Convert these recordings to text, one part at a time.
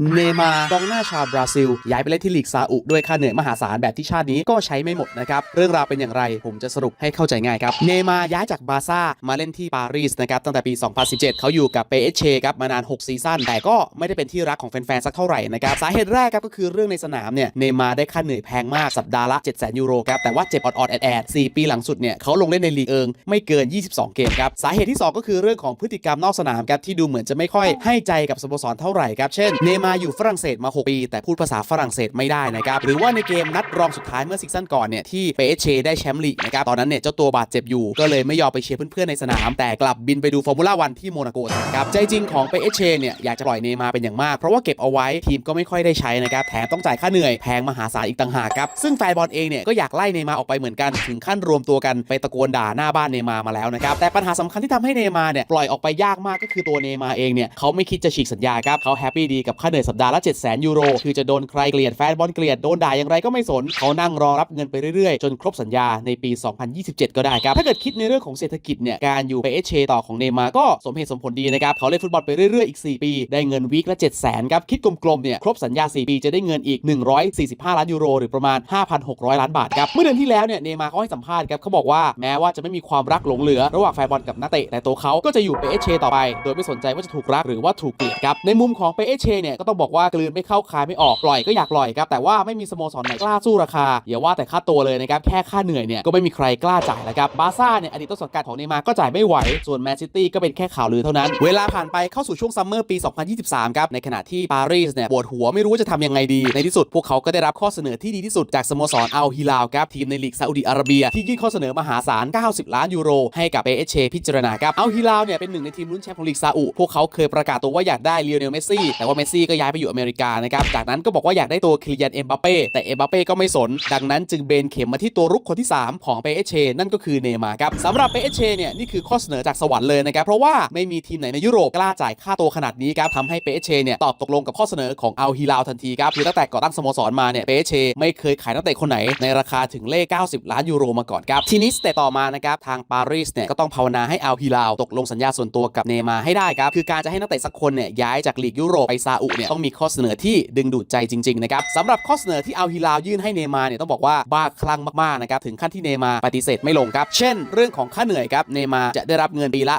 เนมาร์กองหน้าชาวบราซิล ย้ายไปเล่นที่ลีกซาอุด้วยค่าเหนื่อยมหาศาลแบบที่ชาตินี้ก็ใช้ไม่หมดนะครับ เรื่องราวเป็นอย่างไรผมจะสรุปให้เข้าใจง่ายครับ เนมาร์ย้ายจากบาซ่ามาเล่นที่ปารีสนะครับ ตั้งแต่ปี 2017 เขาอยู่กับเปเชครับ มานาน 6 ซีซั่น แต่ก็ไม่ได้เป็นที่รักของแฟน ๆ สักเท่าไหร่นะครับ สาเหตุแรกครับก็คือเรื่องในสนามเนี่ยเนมาร์ได้ค่าเหนื่อยแพงมากสัปดาห์ละ 700,000ยูโรครับแต่ว่าเจ็บออดๆแอดๆ4ปีหลังสุดเนี่ยเขาลงเล่นในลีกเอิงไม่เกิน 22 เกมครับสาเหตุที่สองก็คือเรื่องของพฤติกรรมนอกสนามครับที่ดูเหมือนจะไม่ค่อยให้ใจกับสโมสรเท่าไหร่ครับเช่นเนมาอยู่ฝรั่งเศสมา 6 ปี แต่พูดภาษาฝรั่งเศสไม่ได้นะครับ หรือว่าในเกมนัดรองสุดท้ายเมื่อซีซั่นก่อนเนี่ยที่เปเชได้แชมป์ลีกนะครับตอนนั้นเนี่ยเจ้าตัวบาดเจ็บอยู่ก็เลยไม่ยอมไปเชียร์เพื่อนๆในสนาม แต่กลับบินไปดูฟอร์มูล่าวันที่โมนาโกนะครับใจจริงของเปเชเนี่ยอยากจะปล่อยเนย์มาเป็นอย่างมาก เพราะว่าเก็บเอาไว้ทีมก็ไม่ค่อยได้ใช้นะครับแถมต้องจ่ายค่าเหนื่อยแพงมหาศาลอีกต่างหากครับซึ่งแฟนบอลเองเนี่ยก็อยากไล่เนย์มาออกไปเหมือนกันถึงขั้นรวมตัวกันไปตะโกนด่าหน้าบ้านเนย์มามาแล้วนะครับแต่ปัญหาสำคัญที่ทำให้เนมาเนี่ยปล่อยออกไปยากมากก็คือตัวเนมาเองเนี่ยเขาไม่คิดจะฉีกสัญญาครับเขาแฮปปี้ดีกับค่าเหนื่อยสัปดาห์ละ7 0 0 0 0ยูโรคือจะโดนใครเกลียดแฟนบอลเกลียดโดนด่าอย่างไรก็ไม่สนเขานั่งรอรับเงินไปเรื่อยๆ จนครบสัญญาในปี 2027 ก็ได้ครับ ถ้าเกิดคิดในเรื่องของเศรษฐกิจเนี่ยการอยู่ไปเอชเชต่อของเนมาร์ก็สมเหตุสมผลดีนะครับเขาเล่นฟุตบอลไปเรื่อยๆอีก 4 ปี ได้เงินวีคละ 7 0 0 0 0ครับคิดกลมๆเนี่ยครบสัญญา 4 ปีจะได้เงินอีก 145 ล้านยูโรหรือประมาณ 5,600 ล้านบาทครับเมื่อเดือนที่แล้วเนี่ยเนมาร์เขาให้สัมภาษณ์ครับเขาบอกว่าแม้ว่าจะไม่มีความรักหลงเหลือระหว่างแฟนบอลกับนักเตะแต่ตัวเขาก็จะอยู่ไปเอเชต่อไป โดยไม่สนใจว่าจะถูกรักหรือว่าถูกเกลียดครับในมุมของเปเอเชเนี่ยก็ต้องบอกว่ากลืนไม่เข้าคายไม่ออกปล่อยก็อยากปล่อยครับแต่ว่าไม่มีสโมสรไหนกล้าสู้ราคาอย่าว่าแต่ค่าตัวเลยนะครับแค่ค่าเหนื่อยเนี่ยก็ไม่มีใครกล้าจ่ายแล้วครับบาร์ซ่าเนี่ยอดีตต้นสังกัดของเนมาร์ก็จ่ายไม่ไหว ส่วนแมนซิตี้ก็เป็นแค่ข่าวลือเท่านั้น เวลาผ่านไปเข้าสู่ช่วงซัมเมอร์ปี 2023 ครับ ในขณะที่ปารีสเนี่ยปวดหัวไม่รู้ว่าจะทำยังไงดี ในที่สุดพวกเขาก็ได้รับข้อเสนอที่ดีที่สุดจากสโมสรอัลฮิลาลครับ ทีมในลีกซาอุดิอาระเบีย ที่ยื่นข้อเสนอมหาศาล 90 ล้านยูโร ให้กับเอเชพิจารณาครับอัลฮิลาลเนี่ยเป็นหนึ่งในทีมลุ้นแชมป์ของลีกซาอุพวกเขาเคยประกาศตัวว่าอยากได้เลโอเนลเมสซี่แต่ว่าเมสซี่กย้ายไปอยู่อเมริกานะครับจากนั้นก็บอกว่าอยากได้ตัวคิลิยันเอ็มบัปเป้แต่เอ็มบัปเป้ก็ไม่สน ดังนั้นจึงเบนเข็มมาที่ตัวรุกคนที่ 3 ของเปเอชนั่นก็คือเนย์มาร์ครับสำหรับเปเอชเนี่ยนี่คือข้อเสนอจากสวรรค์เลยนะครับเพราะว่าไม่มีทีมไหนในยุโรปกล้าจ่ายค่าตัวขนาดนี้ครับทำให้เปเอชเนี่ยตอบตกลงกับข้อเสนอของอัลฮิลาลทันทีครับคือตั้งแต่ก่อตั้งสโมสรมาเนี่ยเปเอชไม่เคยขายนักเตะคนไหนในราคาถึงเลข 90 ล้านยูโรมาก่อนครับทีนี้สเตตต่อมานะครับทางปารีสเนี่ยก็ต้องภาวนาให้อัลฮิลาลตกลงสัญญาส่วนตัวกับเนย์มาร์ให้ได้ครับคือการจะให้นักเตะสักคนเนี่ยย้ายจากลีกยุโรปไปซาอุเนี่ยต้องมีข้อเสนอที่ดึงดูดใจจริงๆนะครับสำหรับข้อเสนอที่เอัลฮิลาลยื่นให้เนมาร์เนี่ยต้องบอกว่าบ้าคลั่งมากๆนะครับถึงขั้นที่เนมาร์ปฏิเสธไม่ลงครับ เช่น เรื่องของค่าเหนื่อยครับเนมาร์จะได้รับเงินปีละ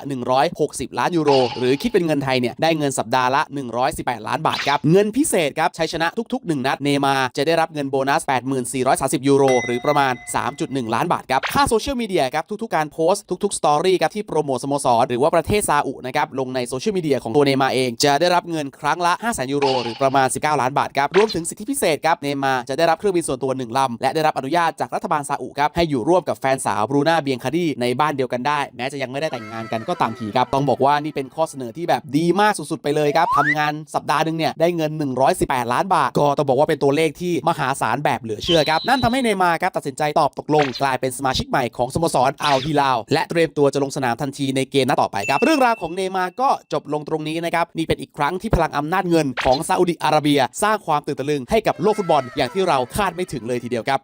160 ล้านยูโร หรือคิดเป็นเงินไทยเนี่ยได้เงินสัปดาห์ละ 118 ล้านบาทครับเงินพิเศษครับชัยชนะทุก ๆ 1 นัดเนมาร์จะได้รับเงินโบนัส 8430 ยูโร หรือประมาณ 3.1 ล้านบาทครับค่าโซเชียลมีเดียครับทุกๆการโพสต์ทุกๆสตอรี่ครับที่โปรโมทสโมสรหรือว่าประเทศซาอุนะครับลงในโซเชียลมีเดียของตัวเนมาร์เองจะได้รับเงินครั้งละ5 0 0 0 0ยูโรหรือประมาณ 19 ล้านบาทครับรวมถึงสิทธิพิเศษครับเนมาจะได้รับเครื่องบินส่วนตัว 1ลำ และได้รับอนุญาตจากรัฐบาลซาอุครับให้อยู่ร่วมกับแฟนสาวบรูน่าเบียงคาดีในบ้านเดียวกันได้ แม้จะยังไม่ได้แต่งงานกันก็ตามทีครับต้องบอกว่านี่เป็นข้อเสนอที่แบบดีมากสุดๆไปเลยครับทำงานสัปดาห์หนึ่งเนี่ยได้เงิน 118 ล้านบาท ก็ต้องบอกว่าเป็นตัวเลขที่มหาศาลแบบเหลือเชื่อครับนั่นทำให้เนมาครับตัดสินใจตอบตกลง กลายเป็นสมาชิกใหม่ของสโมสรอัลฮิลาลและเตรียมตัวจะลงสนามทันทีในเกมนัดต่อไปครับเรื่องราวของเนมาก็จบลงตรงนี้นะครับนี่เป็นอีกครั้งที่พลังอำนาจเงินของซาอุดิอาระเบีย สร้างความตื่นตะลึงให้กับโลกฟุตบอลอย่างที่เราคาดไม่ถึงเลยทีเดียวครับ